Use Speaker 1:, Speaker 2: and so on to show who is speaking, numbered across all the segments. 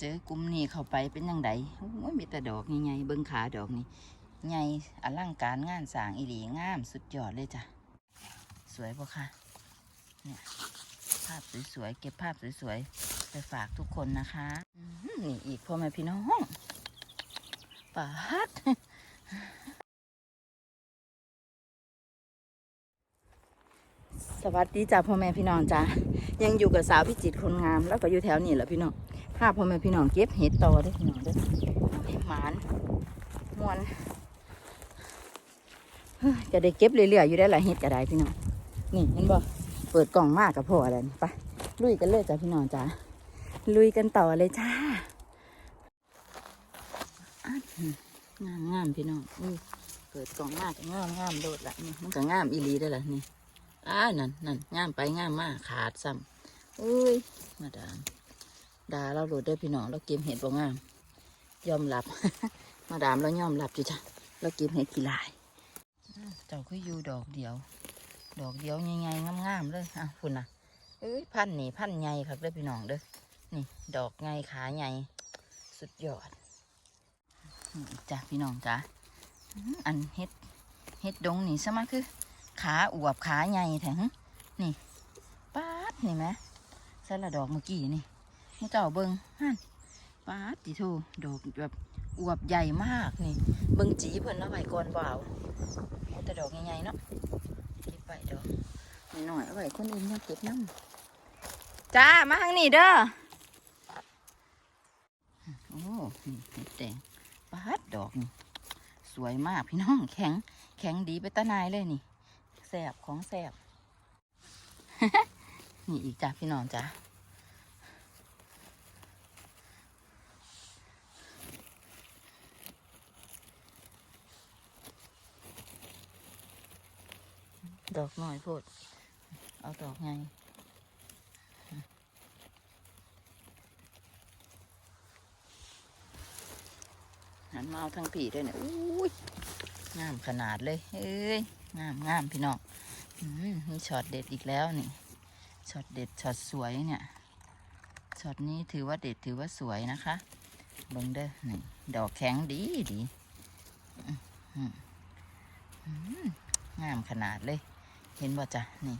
Speaker 1: เจอกลุ่มนี้เข้าไปเป็นยังไงโอ้ยมีแต่ดอกใหญ่ๆเบิ้งขาดอกนี่ใหญ่อลังการงานสางอีหลีงามสุดยอดเลยจ้ะ สวยปะคะเนี่ยภาพสวยๆเก็บภาพสวยๆไปฝากทุกคนนะคะนี่อีกพ่อแม่พี่น้องปาดสวัสดีจ้าพ่อแม่พี่น้องจ้ายังอยู่กับสาวพิจิตรคนงาม แล้วก็อยู่แถวนี้แหละพี่น้อง พาพพ่อแม่พี่น้องเก็บเห็ดต่อได้อพี่น้องเด้อเอาให้หมานมวนจะได้เก็บเรื่อยๆอยู่ได้หลายเห็ดก็ได้พี่น้องนี่เห็นบ่เปิดกล่องมากกับพ่ออะไรไปลุยกันเลยจ้าพี่น้องจ้าลุยกันต่อเลยจ้าอะงามงามพี่น้องอุ้ยเปิดกล่องมากงามงามโดดละนี่มันก็งามอีลีได้ละนี่อ่านั่นนั่นงามไปงามมากขาดซ้ำอุ้ยมาดาม ดาเราโหลดได้พี่น้องเราเก็บเห็ดบ่งาม ยอมรับ มาดามเรายอมรับอยู่จ้ะเราเก็บเห็ดกี่ลาย เจ้าก็อยู่ดอกเดียว ดอกเดียวใหญ่ๆงามๆเลยอะคุณน่ะเอ้ยพันนี่พันใหญ่ครับเด้อพี่น้องเด้อนี่ ดอกใหญ่ขาใหญ่สุดยอดจ้ะพี่น้องจ้ะอันเห็ดเห็ดดงนี่สมาคือ ขาอวบขาใหญ่แถงนี่ปาดนี่ไหมสละดอกเมื่อกี้นี่ มึงเจ้าเบิงฮั่นปาดติโทดอกแบบอวบใหญ่มากนี่ เบิงจีเพิ่นเอาไว้ก่อนเปล่าแต่ดอกใหญ่ๆเนาะเก็บไปดอกหน่อยเอาไว้คนอื่นยังเก็บน้ำจ้ามาทางนี้เด้อโอ้นี่เห็ดแดงปาดดอกนี่สวยมากพี่น้องแข็ง แข็งดีไปตานายเลยนี่แสบของแสบนี่อีกจ้ะพี่น้องจ้ะ ดอกหน้อยพดเอาดอกไงหันมาเอาทั้งผีด้วยเนี่ยอุ้ยงามขนาดเลย เอ้ยงามงามพี่น้องอืมมีช็อตเด็ดอีกแล้วนี่ช็อตเด็ดช็อตสวยเนี่ยช็อตนี้ถือว่าเด็ดถือว่าสวยนะคะเบิ่งเด้อนี่ดอกแข็งดีดีงามขนาดเลย เห็นบ่จ้ะนี่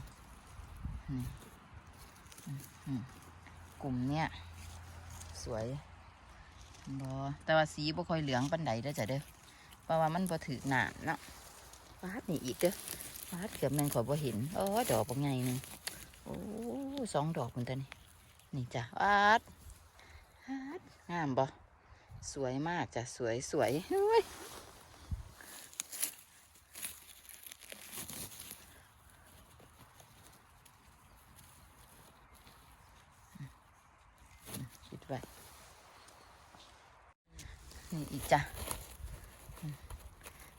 Speaker 1: นี่กลุ่มเนี้ยสวยบอแต่ว่าสีบ่ค่อยเหลืองปันใดเด้อจ้ะเด้อเพราะว่ามันพอถือหนาเนาะฟาดนี่อีกเด้อฟาดเกือบแมงขอบ่เห็นโอ้ดอกบางไงนึงโอ้สองดอกคุณตานี่นี่จ้ะฟาดฟาดงามบ่สวยมากจ้ะสวยสวยเฮ้ยคิ ดไว้นี่อีกจ้ะ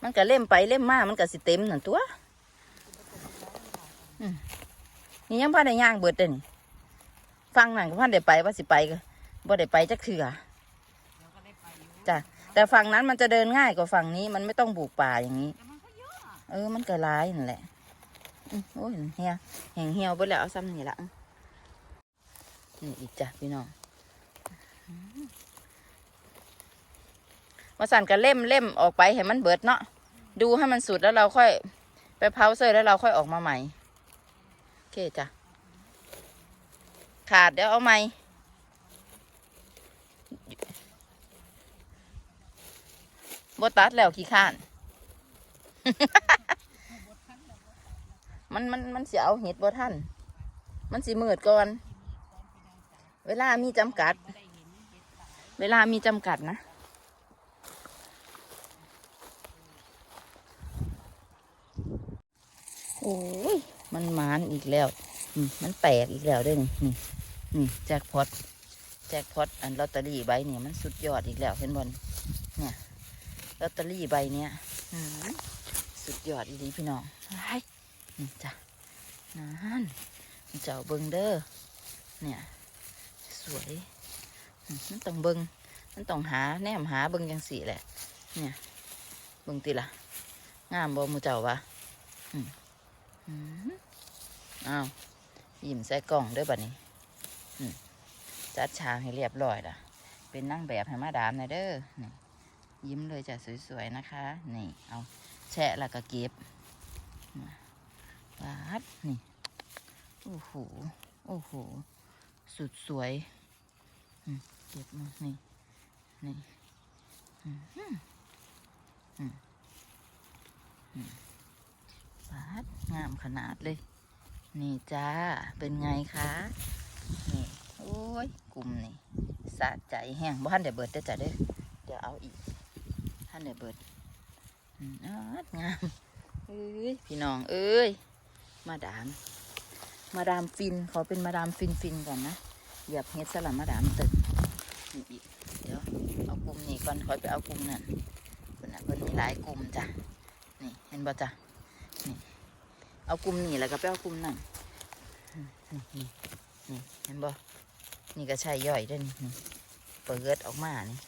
Speaker 1: มันก็เล่มไปเล่มมามันก็สิเต็มนั่นตัวนี่ยังพ่ได้ย่างเบิดเลยนี่ฟังนั่นก็พ่ได้ไปว่าสิไปก็บ่ได้ไปจักเถื่อจ้ะแต่ฝั่งนั้นมันจะเดินง่ายกว่าฝั่งนี้มันไม่ต้องบุกป่าอย่างนี้ เออ มันก็ร้ายนั่นแหละโอ้ยเฮียแหงเหี่ยวไปแล้วเอาซ้ำนี่ละนี่อีกจ้ะพี่น้องอืม มาสั่นก็เล่มเล่มออกไปให้มันเบิดเนาะดูให้มันสุดแล้วเราค่อยไปเผาเสยแล้วเราค่อยออกมาใหม่โอเคจ้ะขาดเดี๋ยวเอาใหม่บตัดแล้วขี้ข้าน มันมันมันเสียเอาเห็ดบ่ท่าน มันสิมืดก่อน เวลามีจำกัด เวลามีจำกัดนะ โอ้ย มันหมานอีกแล้วอืมมันแตกอีกแล้วเด้วยนี่นี่นี่แจ็คพอตแจ็คพอตอันลอตเตอรี่ใบเนี่ยมันสุดยอดอีกแล้วเห็นบอลเนี่ยลอตเตอรี่ใบเนี้ยอืมสุดยอดอีดีพี่น้องไอ้นี่จ้ะนั่นเจ้าเบิงเด้อเนี่ย สวยอืมมันต้องเบิงมันต้องหาแนมหาเบิงจังสีแหละ เนี่ยเบิงติละงามบ่หมูเจ้าวะ อ้าวยิ้มใส่กล่องด้วยบัดนี้จัดชามให้เรียบร้อยละเป็นนั่งแบบให้มาดามนะเด้อนี่ยิ้มเลยจ้ะสวยๆนะคะ นี่ เอาแชะแล้วก็เก็บมาวัดนี่ โอ้โห โอ้โห สุดสวยเก็บมานี่ นี่ อืมอืมอืม อืมวัดงามขนาดเลย นี่จ้า เป็นไงคะ นี่ โอ้ย กลุ่มนี่สะใจแห้งบ้านเดี๋ยวเบิดเด้อจ้ะเด้อเดี๋ยวเอาอีกท่านเดี๋ยวเบิดอืมอดงามเอ้ย พี่น้อง เอ้ย มาดาม มาดามฟิน ขอเป็นมาดามฟินฟินก่อนนะเหยียบเฮ็ดสลับมาดามตึกนี่อีก เดี๋ยว เอากลุ่มนี้ก่อนคอยไปเอากลุ่มนั้นเพิ่นน่ะเพิ่นมีหลายกลุ่มจ้ะ นี่ เห็นบ่จ้ะ เอากลุ่มนี้แล้วก็ไปเอากลุ่มนั้นอืมนี่นี่นี่เห็นบ่นี่ก็ใช่ย่อยด้วยนี่เปิดออกมานี่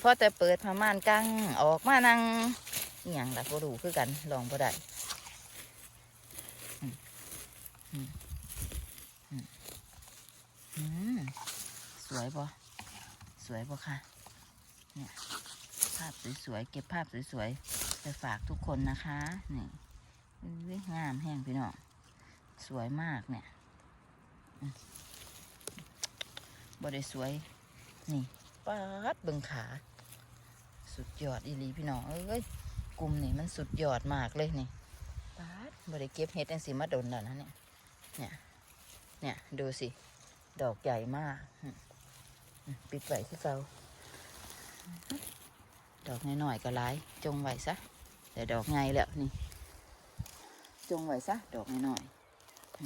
Speaker 1: พอแต่เปิดผ้าม่านกังออกมานั่งอหย่างละก็รู้คือกันลองบ่ได้อืมอืมอืมอืมสวยบ่สวยบ่ค่ะเนี่ยภาพสวยๆเก็บภาพสวยๆไปฝากทุกคนนะคะนี่ งามแห้งพี่น้องสวยมากเนี่ยบริสวย นี่ปาดเบิงขา สุดยอดอีหลีพี่น้องเอ้ยกลุ่มนี่มันสุดยอดมากเลยนี่ปาดบริเก็บเห็ดอันสีมาดนแล้วนะเนี่ยเนี่ยเนี่ยดูสิ ดอกใหญ่มากอืมอืมปิดไว้ที่เก่าดอกน้อยๆก็หลาย จงไว้ซะแต่ดอกใหญ่แล้วนี่ จงไว้ซะดอกน้อยๆ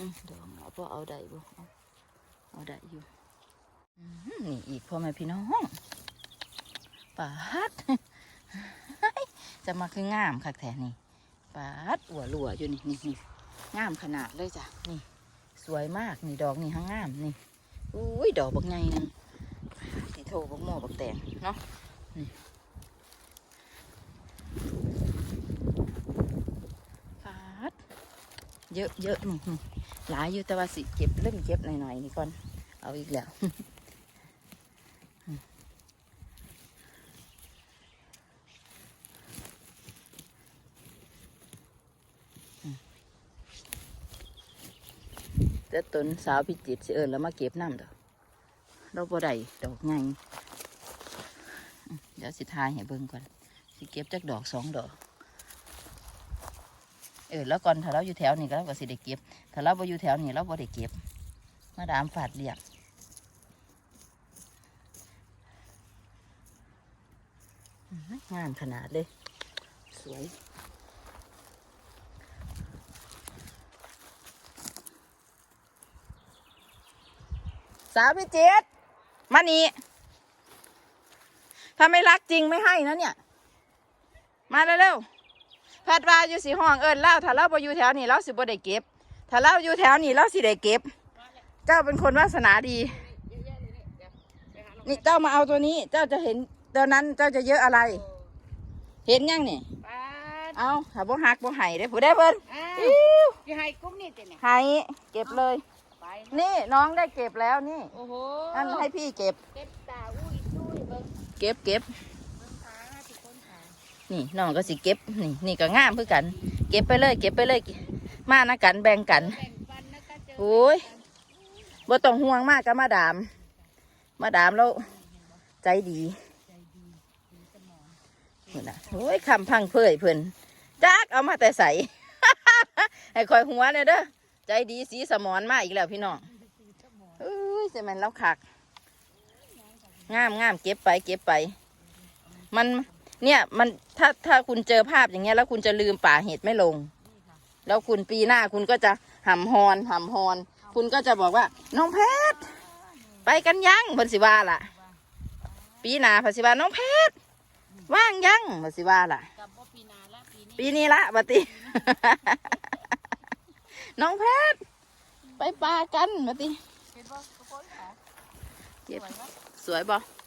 Speaker 1: อืมเดี๋ยวเอาพอเอาได้บ่เอาเอาได้อยู่อืมนี่อีกพ่อแม่พี่น้องปาดจะมาคืองามคักแท้นี่ปาดอัวหลัวอยู่นี่นี่นี่งามขนาดเลยจ้ะนี่สวยมากนี่ดอกนี่ทั้งงามนี่อุ้ยดอกบักไงนึงนี่โทบักโม่บักแตงเนาะนี่ปาด เยอะเยอะนี่หลายอยู่แต่ว่าสิเก็บเล่นเก็บหน่อยๆนี่ก่อน เอาอีกแล้วแต่ตนสาวพิจิตรสิเอิญแล้วมาเก็บน้ำเด้อเราบ่ได้ดอกไงเดี๋ยวสิทายให้เบิ่งก่อน สิเก็บจากดอกสองดอก เออแล้วก่อนถ้าเราอยู่แถวนี้ก็เราก็สิได้เก็บ ถ้าเราบ่อยู่แถวนี้เราบ่ได้เก็บ มาดามฝาดเรียกงามขนาดเลย สวยสาวพิจิตรมานี่ถ้าไม่รักจริงไม่ให้นะเนี่ย มาเร็วๆ พทย์ว่าอยู่สีห้องเอิญเล่าถ้าเราไปอยู่แถวนี้เราสิบ่ได้เก็บ ถ้าเราอยู่แถวนี้เราสิได้เก็บ เจ้าเป็นคนวาสนาดี นี่เจ้ามาเอาตัวนี้ เจ้าจะเห็นตัวนั้นเจ้าจะเยอะอะไร เห็นยังนี่
Speaker 2: ปาด
Speaker 1: เอาถ้าบ่หักบ่ไห้ได้ผู้ได้เพิ่น
Speaker 2: อ้า
Speaker 1: อิ๊
Speaker 2: ว
Speaker 1: ว
Speaker 2: จะให้กุ้งนี่ติเนี่ย
Speaker 1: ไห้เก็บเลย
Speaker 2: ไป
Speaker 1: นี่น้องได้เก็บแล้วนี่
Speaker 2: โอ้โห
Speaker 1: นั่นให้พี่เก็บ
Speaker 2: เก็บตาอุ้ยช่วยเบิ่ง
Speaker 1: เก็บเก็บ
Speaker 2: เบิ่งขาทุกคนขา
Speaker 1: นี่น้องก็สิเก็บนี่นี่ก็งามเพื่อกัน เก็บไปเลย เก็บไปเลย มานะกันแบ่งกัน
Speaker 2: แบ่งปันนะคะเจอ
Speaker 1: โอ้ยบ่ต้องห่วงมากกับมาดาม มาดามแล้วใจดีเพิ่นน่ะโอ้ยคำพังเพยเพิ่นจักเอามาแต่ใส่ให้คอยหัวเนี่ยเด้อใจดีสีสมอนมาอีกแล้วพี่น้องเอ้ยจะมันแล้วคักงามงามเก็บไปเก็บไป มัน เนี่ยมันถ้าถ้าคุณเจอภาพอย่างเงี้ย แล้วคุณจะลืมป่าเห็ดไม่ลง แล้วคุณปีหน้าคุณก็จะหำฮอนหำฮอน คุณก็จะบอกว่า น้องเพชรไปกันยังเพิ่นสิว่าล่ะ ปีหน้าเพิ่นสิว่าน้องเพชรว่างยังเพิ่นสิว่าล่ะ
Speaker 2: กับบ่ปีหนาละปีนี้
Speaker 1: ปีนี้ละบัดติ น้องเพชรไปปลากันบัดติ
Speaker 2: เห็นบ่ทุกคนขา
Speaker 1: เก็บ
Speaker 2: สวยไหม
Speaker 1: สวยบ่
Speaker 2: สวยไหมคะ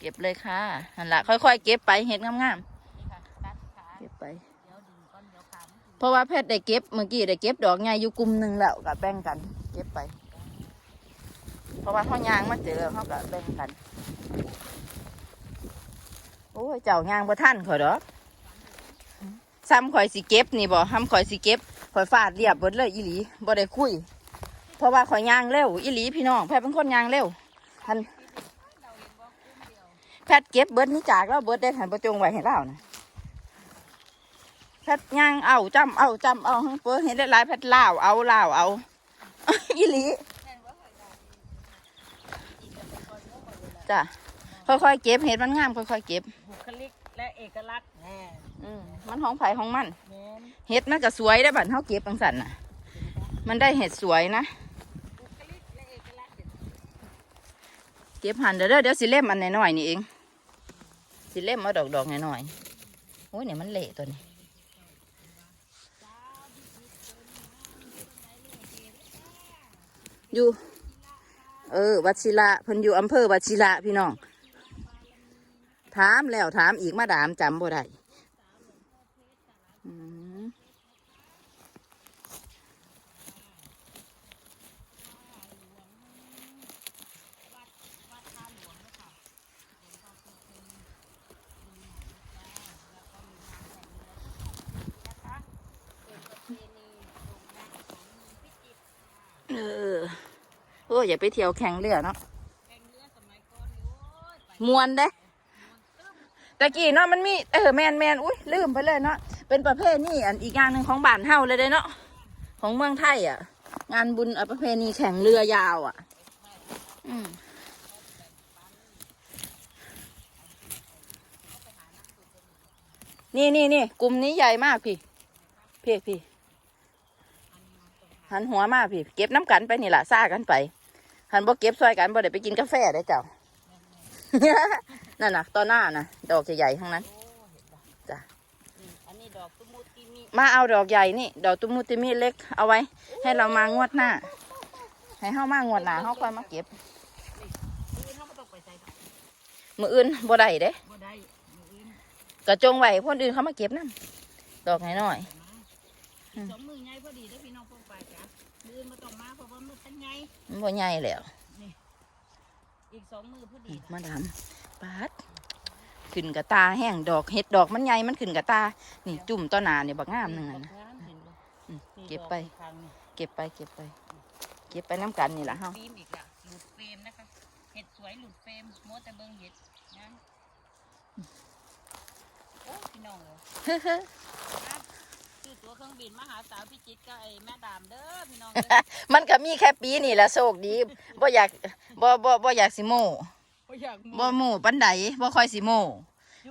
Speaker 1: เก็บเลยค่ะนั่นละค่อยๆ เก็บไปเห็ดงาม
Speaker 2: นี่ค่ะตัดขา
Speaker 1: ๆเก็บไป
Speaker 2: เดี๋ยวดึงก้อนเดี๋ยวขามัน
Speaker 1: เพราะว่าเพชรได้เก็บเมื่อกี้ได้เก็บดอกใหญ่อยู่กลุ่มหนึ่งแล้วก็แบ่งกัน เก็บไปราะว่าเขายางมาเจอเขาก็แบ่งกันโอ้ยเจ้ายางบ่ท่านข่อยดอกซ้ำข่อยสิเก็บนี่บ่ห้ำข่อยสิเก็บข่อยฟาดเรียบเบิดเลยอีหลีบ่ได้คุย เพราะว่าข่อยยางเร็วอีหลีพี่น้องแพทย์เป็นคนยางเร็วทัน แพทย์เก็บเบิดนี่จากแล้วเบิดได้หันประจงไว้ให้เล่านะแพทย์ยางเอาจำเอาจำเอาเปิดเห็นได้หลายแพทย์ล่าวเอาล่าวเอาอีหลีจ้ะค่อยๆเก็บเห็ดมันงามค่อยๆเก็บ
Speaker 2: บุคลิกและเอกลักษณ์แน่
Speaker 1: อืมมันของไผ่ของมัน
Speaker 2: แม่น
Speaker 1: เห็ดมันก็สวยได้อบัดเฮาเก็บจังสันน่ะ มันได้เห็ดสวยนะ
Speaker 2: บุคลิกและเอกลักษณ์เดี๋ยว
Speaker 1: เก็บหันเด้อเด้อเดี๋ยวสิเล่มอันน้อยๆนี่เอง สิเล่มเอาดอกดอกหน่อยๆโอ้ยเนี่ยมันเละตัวนี้อยู่ เออวัชิระเพิ่นอยู่อำเภอวัชิระพี่น้อง ถามแล้วถามอีกมาดามจำบ่ได้อืมเออโอ้ยอย่าไปเที่ยวแข่งเรือเนาะ
Speaker 2: แข่งเรือสมัยก่อนนี่โอ้ยไป
Speaker 1: มวนเด้ตะกี้เนาะมันมีเออแมนแมนอุ้ยลืมไปเลยเนาะเป็นประเภทนี่อันอีกอย่างหนึ่งของบ้านเฮาเลยเด้เนาะของเมืองไทยอะ งานบุญอะประเพณีแข่งเรือยาวอะ อืมนี่นี่นี่กลุ่มนี้ใหญ่มากพี่พี่พี่หันหัวมากพี่ เก็บน้ำกันไปนี่แหละซ่ากันไป หันบ่เก็บซอยกันบ่ได้ไปกินกาแฟได้เจ้า นั่นน่ะตอนหน้าน่ะ ดอกใหญ่ๆทั้งนั้น
Speaker 2: โอ้เห็นปะ
Speaker 1: จ้ะ
Speaker 2: นี่อันนี้ดอกตุมูติมิ
Speaker 1: มาเอาดอกใหญ่นี่ ดอกตุมุติมีเล็กเอาไว้ ให้เรามางวดหน้า ให้เฮามางวดหน้าเฮาค่อยมาเก็บ
Speaker 2: นี่เขาไม่ต้องไปใส่ดอก
Speaker 1: มืออื่นบ่ได้เด้
Speaker 2: บ่ได้มืออื่น
Speaker 1: กระจงไว้ให้คนอื่นเขามาเก็บนั่นดอกน้อย
Speaker 2: ไปมาอีกสองมือไงพอดีได้อ
Speaker 1: มันบ่ใหญ่แล้ว
Speaker 2: อีกสองมือพอดี
Speaker 1: มาดามปาดขึ้นกระตาแห้งดอกเห็ดดอกมันใหญ่มันขึ้นกระตา นี่จุ่มต้นหนาเนี่ยบักงามหนึ่งอะนะ
Speaker 2: งามเห็นบ่
Speaker 1: อืม
Speaker 2: นี่
Speaker 1: เก็บไป
Speaker 2: ดอข้างนี่
Speaker 1: เก็บไปเก็บไป เก็บไปน้ำกันนี่แหละเฮา
Speaker 2: ฟิล์มอีกละหลุดเฟรมนะคะเห็ดสวยหลุดเฟรมโมแต่เบิ่งเห็ดนะโอ้พี่น้องเลย
Speaker 1: เฮ้อ
Speaker 2: ซื้อตัวเค รื่องบินมาหาสาวพิจิตรก็ไอ้แม่ดามเด้อพี่น้อง
Speaker 1: มันก็มีแค่ปีนี่แหละโชคดีบ่อยากบ่บ่บ่อยากสิโม่
Speaker 2: บ่อยาก
Speaker 1: บ่โม่ปันใดบ่ค่อยสิโม่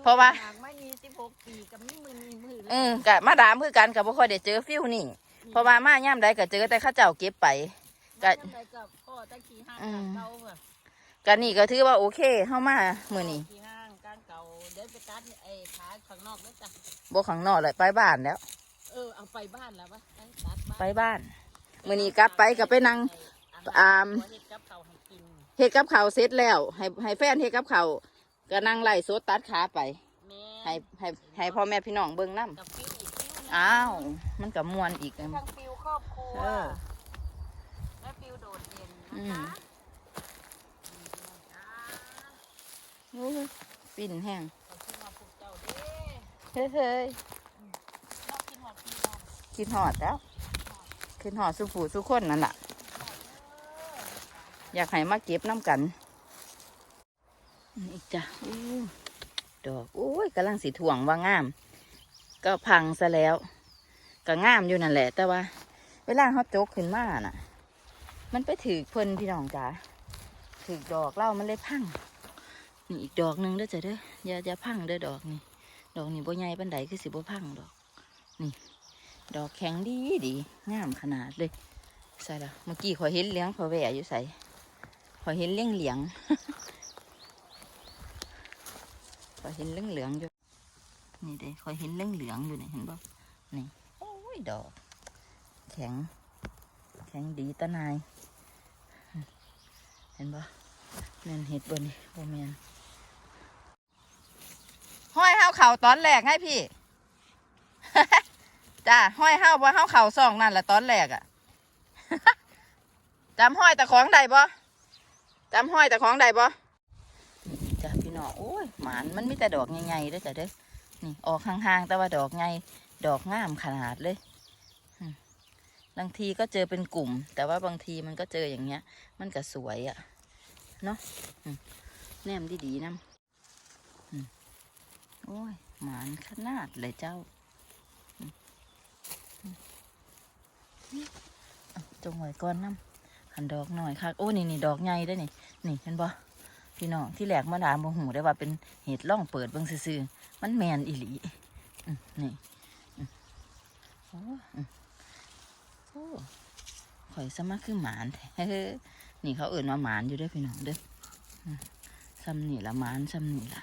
Speaker 1: เพราะว่า
Speaker 2: อยกไม่มีสิบหกปีกับมีมือมีมือ
Speaker 1: เออกะมาดามคือกันกับบ่ค่อยได้เจอฟิวนี่ เพราะว่ามาย่ามใดก็เจอแต่เข้าเจ้าเก็บไปก็
Speaker 2: ก็ไปกับพ่อตะขี้ห้าง
Speaker 1: อืม
Speaker 2: การเก่าอะ
Speaker 1: ก็นี่ก็ถือว่าโอเคเฮามามื้อนี้
Speaker 2: ขี้ห้างการเก่าเดี๋ยวไปตัดไอ้ขาข้างนอกแล้วจ้ะ
Speaker 1: บ่ข้างนอกเลยไปบ้านแล้ว
Speaker 2: เออเอาไปบ้านแล้วปะไปตัดบ้าน
Speaker 1: ไปบ้านมื้อนี้กลับไปก็ไปนั่ง
Speaker 2: ไอา
Speaker 1: ม
Speaker 2: เฮ็ดกับเขาวให้กิน
Speaker 1: เฮ็ดกับข้าวเสร็จแล้ว ให้ให้แฟนเฮ็ดกับข้าวก็นั่งไล่สดตัดขาไป
Speaker 2: แม่
Speaker 1: ให้ให้ให้พ่อแม่พี่น้องเบิ่งนํ
Speaker 2: กับฟิวอีกฟิวหนึ่ง
Speaker 1: อ้าว มันก็ม่วนอีกอะ
Speaker 2: ทั้งฟิวครอบครัว
Speaker 1: เออ
Speaker 2: และฟิวโดดเด่น
Speaker 1: อื
Speaker 2: นะ
Speaker 1: ม
Speaker 2: คะอืมพี่น้องจ้า
Speaker 1: โอ้ยปิ่นแห้ง
Speaker 2: เอาขึ้นมาปลูกเจ้าเด้
Speaker 1: เฮ้ยเฮ้ย
Speaker 2: นอกกินหอดพี่ น้อง
Speaker 1: คิดฮอดแล้วคิดฮอดสุผูสุคนนั่นล่ะอยากให้มาเก็บน้ำกันนี่จ้ะอดอกโอ้ยกำลังสีถ่วงว่างาม ก็พังซะแล้ว ก็งามอยู่นั่นแหละ แต่ว่า เวลาเขาจกขึ้นมาน่ะ มันไปถือเพิ่นพี่น้องจ๋าถือดอกเล่ามันเลยพังนี่อีกดอกหนึ่งเด้อจ้ะเด้ออย่าอย่าพังเด้อดอกนี่ดอกนี่บ่ใหญ่ปานใดคือสิบ่พังดอก นี่ ดอกแข็งดีดีงามขนาดเลยใส่ละเมื่อกี้ขอยเห็นเลี้ยงขอแหวอยู่ใส่ขอยเห็นเลี้ยงเหลียงขอยเห็นเลี้ยงเหลืองอยู่นี่เด้ขอยเห็นเลี้ยงเหลืองอยู่นี่เห็นบ่นี่โอ้ยดอก แข็ง แข็งดีตะนาย เห็นบ่แมนเห็ดบ่นี่บ่แมนห้อยเฮาเข่าตอนแรกให้พี่ จ้าห้อยเฮาบ่เฮาเข่าซองนั่นแหละตอนแรกอะจำห้อยแตะของได้บ่จำห้อยแต่ของใดบ่จ้ะพี่น้องโอ้ยหมานมันมีแต่ดอกใหญ่ๆเด้อจ้ะเด้อนี่ออกห่างๆแต่ว่าดอกใหญ่ดอกงามขนาดเลยบางทีก็เจอเป็นกลุ่ม แต่ว่าบางทีมันก็เจออย่างเงี้ย มันก็สวยอะ่ะเนาะแนมดีๆนะอืมโอ้ยหมานขนาดเลยเจ้า จงไว้ก่อนน้ำหันดอกหน่อยค่ะโอ้นี่นี่ดอกใหญ่เด้วยนี่นี่เห็นบ่พี่น้องที่แหลกมาดามบ่หูได้ว่าเป็นเห็ดล่องเปิดเบิ่งซื่อๆมันแมนอีหลีนี่โอ้โอ้ข่อยสมัครคือหมานแท้นี่เขาเอื่นว่าหมานอยู่ด้วยพี่น้องเด้อซ้ำนี่ละหมานซ้ำนี่ละ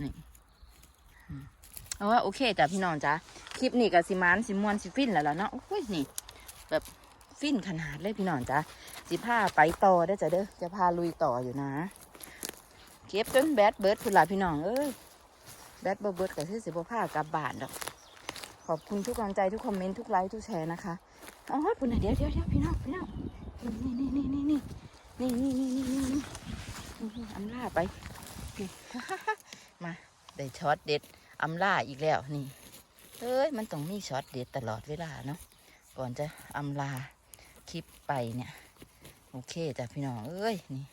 Speaker 1: นี่ เอาว่าโอเคจ้ะพี่น้องจ้ะคลิปนี้กับสิมานสิมวนสิฟินแล้วล่ะเนาะโอ้ยนี่ แบบฟินขนาดเลยพี่น้องจ้ะสิพาไปต่อได้จ้ะเด้อจะพาลุยต่ออยู่นะ เก็บจนแบดเบิร์ดพุ่นละพี่น้องเอ้ยแบดบ่เบิร์ดกับที่สิบพากลับบ้านดอกขอบคุณทุกกำลังใจทุกคอมเมนต์ทุกไลค์ทุกแชร์นะคะอ๋อพุ่นน่ะเดี๋ยวเดี๋ยวเดี๋ยวพี่น้องพี่น้องนี่นี่นี่นี่นี่นี่นี่นี่นี่นี่นี่นี่อำลาไปมาได้ช็อตเด็ด อำลาอีกแล้วนี่เอ้ยมันต้องมีช็อตเด็ดตลอดเวลาเนาะก่อนจะอำลาคลิปไปเนี่ยโอเคจ้ะพี่น้องเอ้ยนี่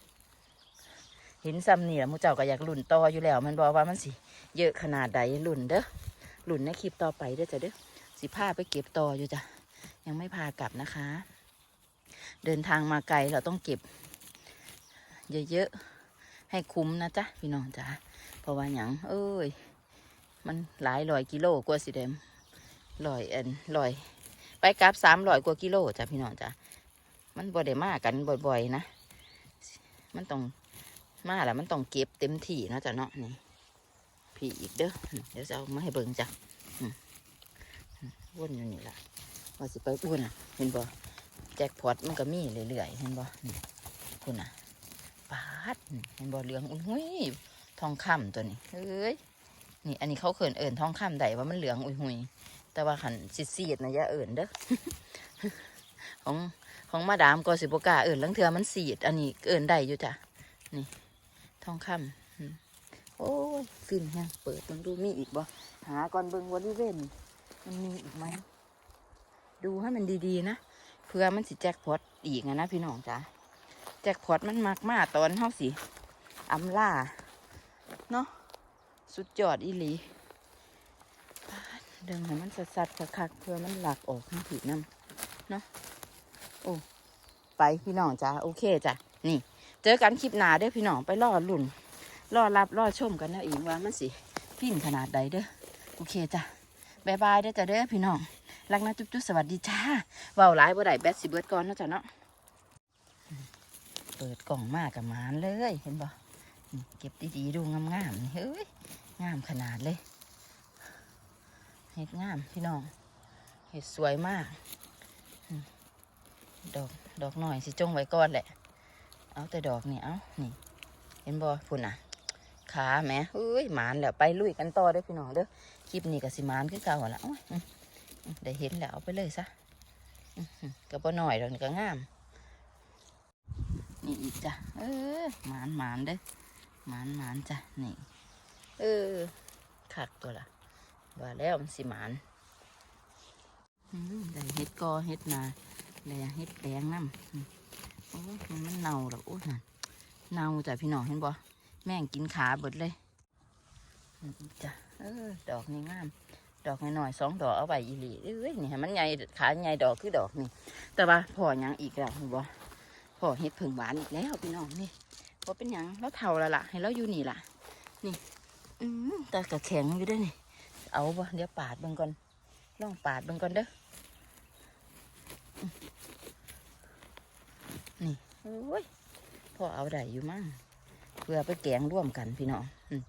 Speaker 1: เห็นซ้ำนี่แหละมูเจ้าก็อยากหลุนต่ออยู่แล้ว มันบอกว่ามันสิ เยอะขนาดใดหลุนเด้อหลุนในคลิปต่อไปเด้อจ้ะเด้อสิพาไปเก็บต่ออยู่จ้ะยังไม่พากลับนะคะ เดินทางมาไกลเราต้องเก็บ เยอะๆให้คุ้มนะจ๊ะพี่น้องจ้ะเพราะว่าหยังเอ้ย มันหลายร้อยกิโลกว่าสิเดมร้อยเอ็นร้อย ไปกลับสามร้อยกว่ากิโลจ้ะพี่น้องจ้ะมันบ่ได้มากันบ่อยๆนะ มันต้องมาแล้วมันต้องเก็บเต็มที่เนาะจ้ะเนาะนี่พี่อีกเด้อเดี๋ยวจะเอามาให้เบิ่งจ้ะอืมอืมวนอยู่นี่ล่ะว่าสิไปอ้วนอะเห็นบ่แจ็คพอตมันก็มีเรื่อยๆเห็นบ่นี่คุณอะปาดเห็นบ่เหลืองอุ้ยทองคำตัวนี้เอ้ย นี่อันนี้เขาเขินเอิ่นทองคำใดว่ามันเหลืองอุ้ยหุยแต่ว่าขันสิซีดนะย่าเอิ่นเด้อของของมาดามก็สิบกาเอิ่นลังเทือมันสีด อันนี้เอิ่นได้อยู่จ้ะนี่ทองคำอืมโอ้ยฟินแฮงเปิดมันดูมีอีกบ่หาก่อนเบิ่งบริเวณนี่มันมีอีกไหมดูให้มันดีๆนะเพื่อมันสิแจ็คพอตอีกนะพี่น้องจ้ะแจ็คพอตมันมากมากตอนเฮาสิอำล่าเนาะ สุดยอดอีหลีดึงให้มันสัดๆคักๆเพื่อมันหลักออกทั้งผีน้ำเนาะโอ้ไปพี่น้องจ้าโอเคจ้ะนี่ เจอกันคลิปหนาเด้อพี่น้องไปรอลุ่นรอรับรอชมกันนะอีกว่ามันสิฟินขนาดใดเด้อโอเคจ้ะบายบายเด้อจ้ะเด้อพี่น้องรักนะจุ๊บๆสวัสดีจ้าเว้าหลายบ่ได้แบตสิเบิดก่อนเนาะจ้ะเนาะเปิดกล่องมากกับมานเลยเห็นบ่เก็บดีๆดูงามๆเฮ้ย งามขนาดเลยเห็ดงามพี่น้องเห็ดสวยมาก ดอกดอกหน่อยสิจงไว้ก่อนแหละ เอาแต่ดอกนี่เอานี่ เห็นบอพุ่นอะขาแม่เอ้ยหมานแล้วไปลุยกันต่อเด้พี่น้องเด้อคลิปนี้ก็สิมานคือเก่าละโอ้ยอืมอืมได้เห็นแล้วเอาไปเลยซะอืมอืมก็บ่หน่อยดอกนี่ก็งาม นี่อีกจ้ะเออหมานหมานเด้อหมานหมานจ้ะนี่ เออขักตัวละว่าแล้วมันสิหมานอืมได้เห็ดกอเห็ดนาได้เห็ดแดงน้ำอืมโอ้ยมันมันเน่าแล้วโอ้ยนั่นเน่าจ้ะพี่น้องเห็นบ่แม่งกินขาเบิดเลยอืมจ้ะเออ ดอกนี่งาม ดอกน้อยๆสองดอกเอาไว้อีหลีเอ้ยนี่ให้มันใหญ่ขาใหญ่ดอกคือดอกนี่ แต่ว่าพ่อหยังอีกแล้วเห็นบ่พ่อเห็ดผึ่งหวานอีกแล้วพี่น้องนี่พอเป็นหยังแล้วเท่าแล้วล่ะ ให้เราอยู่นี่ล่ะ นี่ อืมต่กระแข็งอยู่ด้วยนี่ เอาบ่เดี๋ยวปาดบิ่งก่อนลองปาดบิ่งก่อนเด้อ นี่โอ้ยพอเอาได้อยู่มั่งเพื่อไปแกงร่วมกันพี่น้องม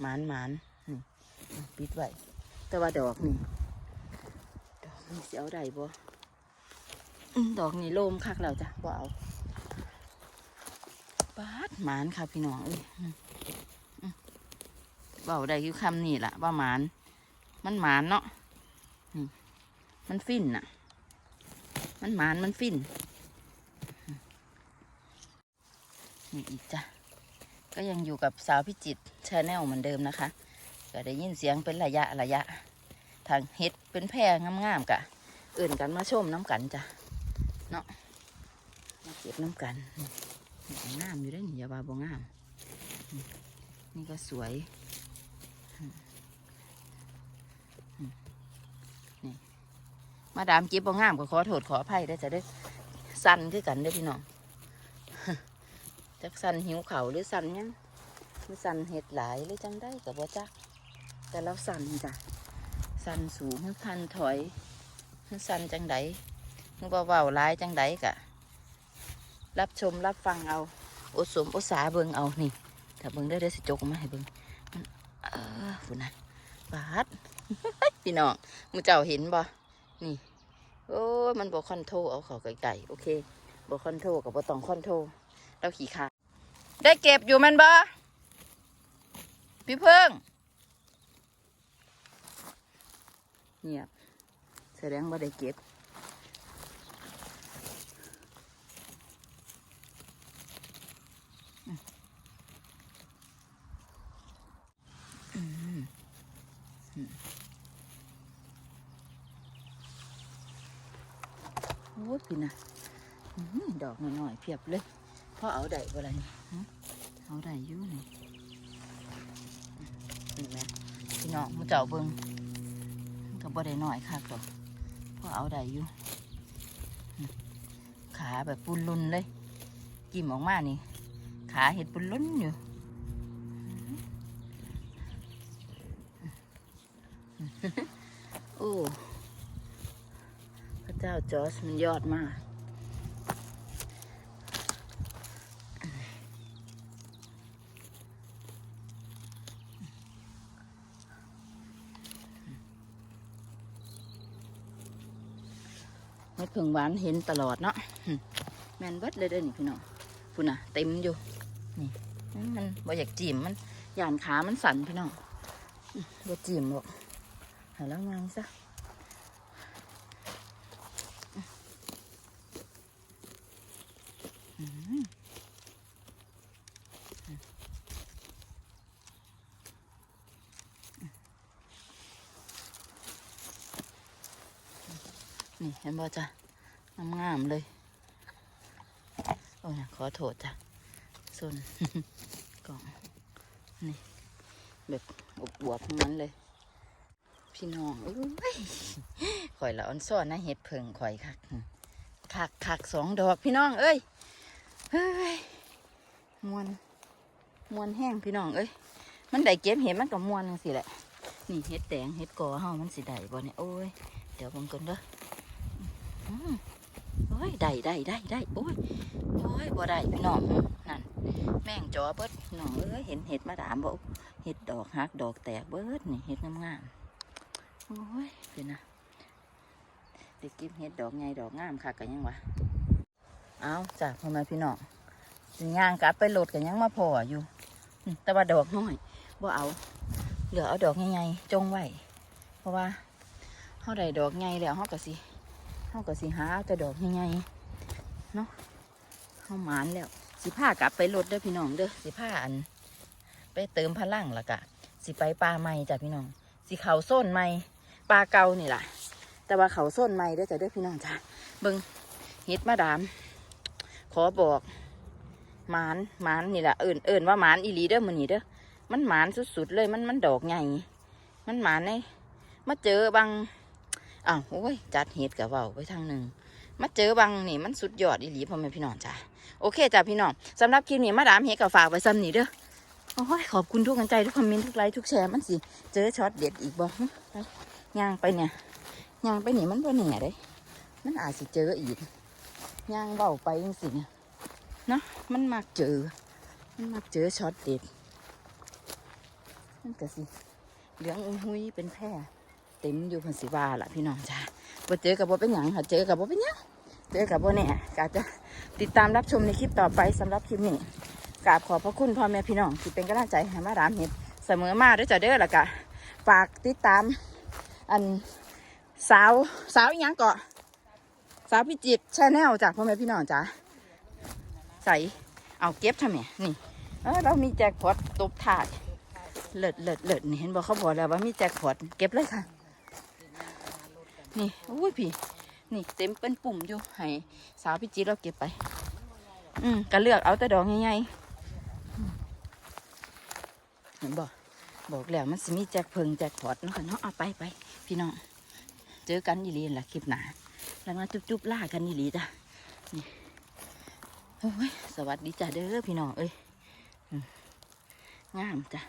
Speaker 1: หมานหมานนี่ปิดไว้แต่ว่าดอกนี่ดอกนี่สิเอาได้บ่ดอกนี่โลมคักแล้วจ้ะบ่เอาปาดหมานค่ะพี่น้องเอ้ย เบาได้คือคำนี่แหละว่าหมาน มันหมานเนาะมันฟินน่ะ มันหมานมันฟินนี่อีกจ้ะก็ยังอยู่กับสาวพิจิตชาแนลเหมือนเดิมนะคะ ก็ได้ยินเสียงเป็นระยะระยะ ทางเฮ็ดเป็นแพรงามๆกะเอื่นกันมาชมน้ำกันจ้ะเนาะมาเก็บน้ำกันงามอยู่ได้หนิอยาบาบงาม นี่ก็สวย มอืมนี่มาดามเก็บบงามก็ขอโทษขออภัยได้จะได้สั้นคือกันเด้พี่น้องจักสันหิวเขาหรือสันยังหรือสันเห็ดหลายหรือจังได้กับว่าจัก แต่เราสันจ้ะสันสูงทันถอยสันจังไดนึกว่าเว้าหลายจังไดกะ รับชมรับฟังเอาอดสมอดสาเบิงเอานี่ ถ้าเบิงได้ได้สิจกมาให้เบิง เออฝุ่นนะบาดพี่น้องมูเจ้าเห็นบ่นี่ โอ้มันบอกคอนโทรเอาเขาไก่ๆโอเคบอกคอนโทรกับบ่ตองคอนโทรเราขี่ขาได้เก็บอยู่มันบ่พี่เพิ่งเงียบแสดงว่าได้เก็บอืมอืมอืมโอ้พี่นะอื้อหือดอกน้อยๆเพียบเลยพ่อเอาได้บ่ล่ะนี่เอาได้อยู่นี่เห็นไหมพี่น้องมาเจ้าเบิ่งมันก็บ่ได้น้อยคักดอกพ่อเอาได้อยู่ขาแบบปุนลุนเลยกิ่มออกมานี่ ขาเห็ดปุนลุนอยู่โอ้ จ้าจอร์จมันยอดมากเม็ดผึ่งหวานเห็นตลอดเนาะแมนเบิดเลยเด้อนี่พี่น้องพุ่นน่ะเต็มอยู่ นี่มันบ่อยากจีมมันย่านขามันสั่นพี่น้องบ่จีมหรอกหาแล้วงานซะอื้อหือ นี่เห็นบ่จ้ะงามๆเลย โอ้ยขอโทษจ้ะส่วนกล่องนี่แบบอวบๆทั้งนั้นเลย พี่น้องเอ้ยข่อยละอ่อนซ่อนนะเห็ดเผิงข่อยคักคักคักสองดอกพี่น้องเอ้ยเฮ้ยมวนมวนแห้งพี่น้องเอ้ยมันได้เก็บเห็ดมันก็มวนจังสิแหละนี่เห็ดแดงเห็ดกอเฮามันสิได้บ่เนี่ยโอ้ยเดี๋ยวผมก่อนเด้อ ได้ได้ได้ได้โอ้ยโอ้ยบ่ได้พี่น้องนั่นแม่งจอเบิดน้องเอ้ยเห็นเห็ดมาดามบ่เห็ดดอกหักดอกแตกเบิดนี่เห็ดงามๆโอ้ยเป็นนะเด็กกิบเห็ดดอกใหญ่ดอกงามค่ะกันยังวะเอาจ้ะพ่อแม่พี่น้องสิย่างกลับไปโหลดกันยังมาพออยู่ แต่ว่าดอกน้อยบ่เอาเหลือเอาดอกใหญ่ๆจงไว้เพราะว่าเฮาได้ดอกใหญ่แล้วเฮาก็สิ เฮาก็สิหาแต่ดอกใหญ่ๆเนาะเฮาหมานแล้ว สิพากลับไปรถเด้อพี่น้องเด้อสิพาอัน ไปเติมพลังละกะ สิไปปลาใหม่จ้ะพี่น้อง สิเขาโซนใหม่ปลาเก่านี่ล่ะแต่ว่าเขาโซนใหม่เด้อจ้ะเด้อพี่น้องจ้ะเบิ่งเฮ็ดมาดาม ขอบอกหมานหมานนี่แหละเอิ่นเอิ่นว่าหมานอีหลีเด้อมื้อนี้เด้อมันหมานสุดๆเลยมันมันดอกใหญ่มันหมานในมาเจอบาง อ้าวโอ้ยจัดเห็ดกับเบาไปทางหนึ่งมาเจอบางนี่มันสุดยอดอีหลีพ่อแม่พี่น้องจ้ะโอเคจ้ะพี่น้องสำหรับคลิปนี้มาดามเห็ดกับฝากไว้ซ้ำนี่เด้อโอ้ยขอบคุณทุกกำลังใจทุกคอมเมนต์ทุกไลค์ทุกแชร์มันสิเจอช็อตเด็ดอีกบ่หึไปย่างไปเนี่ยย่างไปนี่มันบ่เหนื่อยเด้มันอาจสิเจออีกย่างเบาไปจังสิเนี่ยเนาะมันมักเจอ มันมักเจอช็อตเด็ดมันก็สิเหลืองอุ้ยหุยเป็นแพร่ เต็มอยู่พันสิวาล่ะพี่น้องจ้าบ่เจอกับบ่เป็นหยังค่ะเจอกับบ่เป็นหยังเจอกับบ่เนี่ยกาจะติดตามรับชมในคลิปต่อไปสำหรับคลิปนี้กราบขอบพระคุณพ่อแม่พี่น้องที่เป็นกำลังใจให้มาดามเห็ดเสมอมาด้วยจ้ะเด้อล่ะกะฝากติดตามอันสาวสาวอีหยังเกาะสาวพิจิตชาแนลจากพ่อแม่พี่น้องจ้าใส่เอาเก็บทำไมนี่เออเรามีแจ็คพอตตบถาดเลิศเลิศเลิศนี่เห็นบอกเขาบอกแล้วว่ามีแจ็คพอตเก็บเลยค่ะ นี่โอ้ยพี่ นี่เต็มเป็นปุ่มอยู่ให้สาวพี่จีเราเก็บไป อืมก็เลือกเอาแต่ดอกใหญ่ๆอืมเห็นบอกบอกแล้วมันสิมีแจ็คเพิงแจ็คพอตเนาะคะเนาะเอาไปไปพี่น้องเจอกันยีรีนละคลิปหนาแล้วมาจุ๊บๆล่ากันยีรีจ้ะนี่โอ้ยสวัสดีจ้ะเด้อพี่น้องเอ้ยงามจ้ะ